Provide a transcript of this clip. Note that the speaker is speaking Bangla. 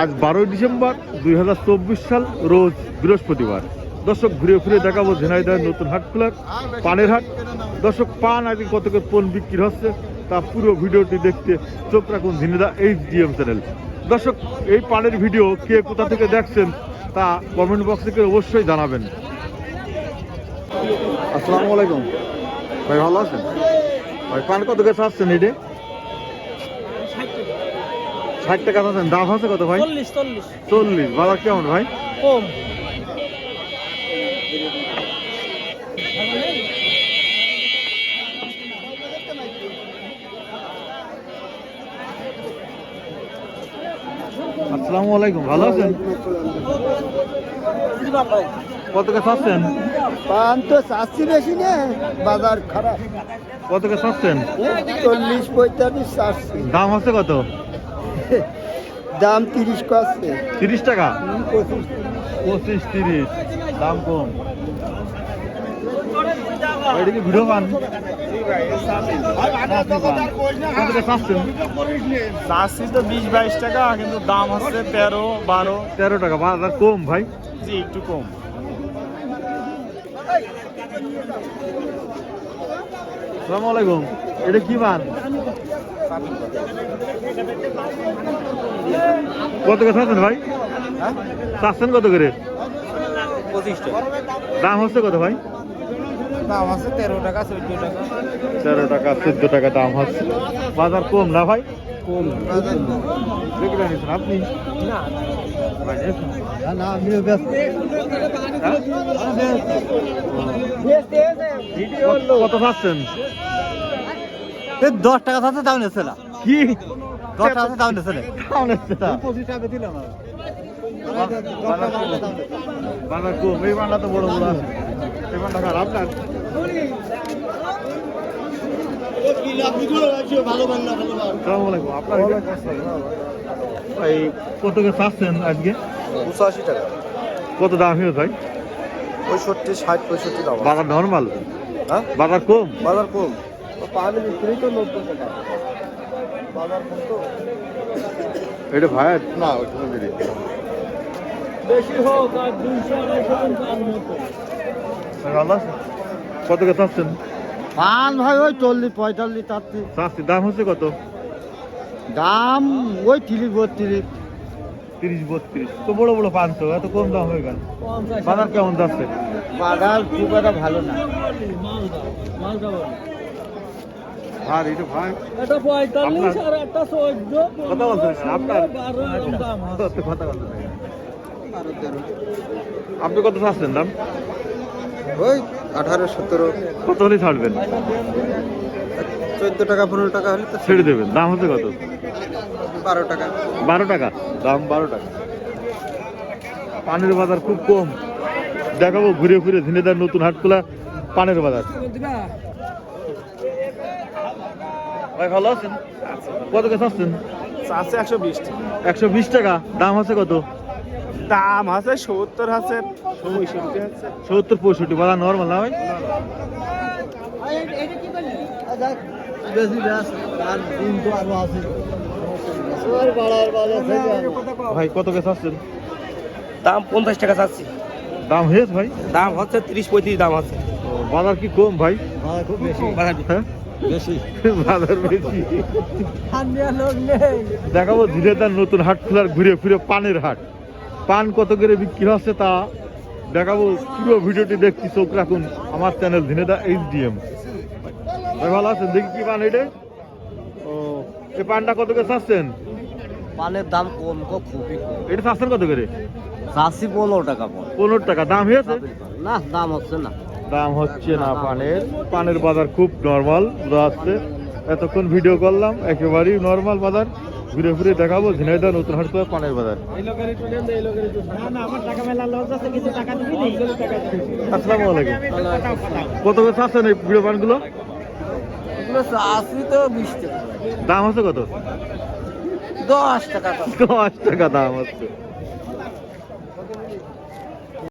আজ বারোই ডিসেম্বর দুই হাজার চব্বিশ সাল, রোজ বৃহস্পতিবার। দর্শক, ঘুরে ফিরে দেখাবো ঝিনাইদহের নতুন হাট খোলার পানের হাট। দর্শক, পান আজকে কত করে পণ বিক্রি হচ্ছে, তা পুরো ভিডিওটি দেখতে চোখ রাখুন ঝিনাইদা এইচ ডিএম চ্যানেল। দর্শক, এই পানের ভিডিও কে কোথা থেকে দেখছেন, তা কমেন্ট বক্স থেকে অবশ্যই জানাবেন। আসসালামু আলাইকুম। ভাই, ভালো আছেন? ভাই, পান কত করে চাচ্ছেন এটে ষাট টাকা চাচ্ছেন দাম আছে কত ভাই? চল্লিশ চল্লিশ। চল্লিশ। বাজার কেমন ভাই? কম। আসসালামু আলাইকুম। ভালো আছেন? কত করে চাচ্ছেন? পান তো চাচ্ছি বেশি নে বাজার খারাপ। কত করে চাচ্ছেন? চল্লিশ পঁয়তাল্লিশ চাচ্ছি। দাম আছে কত? দাম তিরিশ করছে তিরিশ টাকা? পঁচিশ তিরিশ। দাম কম। এটা কি ভিডিও পান কত চাষি তো বিশ বাইশ টাকা কিন্তু দাম হচ্ছে তেরো বারো। তেরো টাকা বাজার কম ভাই। জি একটু কম। এটা কি পান কত করে চাচ্ছেন ভাই? চাচ্ছেন কত করে? দাম হচ্ছে কত ভাই? দাম আছে তেরো টাকা চোদ্দ টাকা। তেরো টাকা চোদ্দ টাকা দাম হচ্ছে। বাজার কম না ভাই? কম। আপনি? না। ব্যস্ত। কত- চাচ্ছেন? দশ টাকা থাকতে দাম নেছে না কি? দশ টাকা দাম না দাম নিচ্ছে না। পঁচিশ টাকা দিলাম বাজার কম এই বাংলা তো বড় বড় আছে। এই বাংলা খারাপ আপনার আসসালামু আপনার ভাই কত চাচ্ছেন আজকে? পঁচাশি টাকা। কত দাম হয়ে ভাই? পঁয়ষট্টি ষাট পঁয়ষট্টি দাম বাজার নর্মাল হ্যাঁ? বাজার কম? বাজার কম। পানি বিক্রি তো নব্বই টাকা বাজার তো এটা ভাই না বেশি হোক আর দুইশো আড়াইশো মতো। কত করে চাচ্ছেন? পান ভাই ওই চল্লিশ পঁয়তাল্লিশ থেকে। চাচ্ছি দাম হচ্ছে কত? দাম ওই তিরিশ বত্রিশ। তিরিশ বত্রিশ। তো বড় বড় পান তো এত কম দাম হয়ে গেল। বাজার কেমন যাচ্ছে? বাজার খুব একটা ভালো না। মালদা মালদা। আর এটা ভাই। এটা পঁয়তাল্লিশ আর একটা চোদ্দ কথা বলছেন আপনার কথা বলতে থাকেন। আপনি কত চাচ্ছেন দাম? ওই আঠারো সতেরো। কত হলে ছাড়বেন? চোদ্দ টাকা পনেরো টাকা হলে তো ছেড়ে দেবেন। দাম হচ্ছে কত? বারো টাকা। বারো টাকা? দাম বারো টাকা। পানের বাজার খুব কম। দেখাবো ঘুরে ঘুরে ঝিনেদার নতুন হাটখোলা পানের বাজার। ভাই ভালো আছেন? কত কে চাচ্ছেন? আছে একশো বিশ টাকা। একশো বিশ টাকা? দাম আছে কত? দাম আছে সত্তর আছে পঁয়ষট্টি আছে। সত্তর পঁয়ষট্টি বাজার নর্মাল না ভাই? ভাই কত কে চাচ্ছেন? দাম পঞ্চাশ টাকা চাচ্ছি। দাম হয়েছে ভাই? দাম হচ্ছে তিরিশ পঁয়ত্রিশ দাম আছে। বাজার কি কম ভাই? খুব বেশি। হ্যাঁ? বেশি। বাজার বেশি। লোক নেই। দেখাবো ধীরে তার নতুন হাট খোলার ঘুরে ফিরে পানের হাট। পান কত করে বিক্রি হচ্ছে তা দেখাবো। পুরো ভিডিওটি দেখছি চোখ রাখুন আমার চ্যানেল ধিনেদা এইচ ডিএম ভাই ভালো আছেন? দেখি কি পান এটা? ও এই পানটা কত করে চাচ্ছেন? পানের দাম কম খুবই কম। এটা চাচ্ছেন কত করে? চাষি পনেরো টাকা পনেরো টাকা। দাম হয়েছে না দাম হচ্ছে না। দাম হচ্ছে না পানের। পানের বাজার খুব নর্মাল যাচ্ছে এতক্ষণ ভিডিও করলাম একেবারেই নর্মাল বাজার। ঘুরে ফিরে দেখাবো ঝিনাইদা নতুন হাট পানের বাজার। এই লোকের একটু নেন এই লোকের একটু না না আমার টাকা মেলা লস আছে কিছু টাকা দিবি নি? টাকা দিবি। আসসালামু আলাইকুম। কত করে চাচ্ছেন এই ভিডিও পানগুলো? বিশ দাম হচ্ছে কত? দশ টাকা দশ টাকা দাম হচ্ছে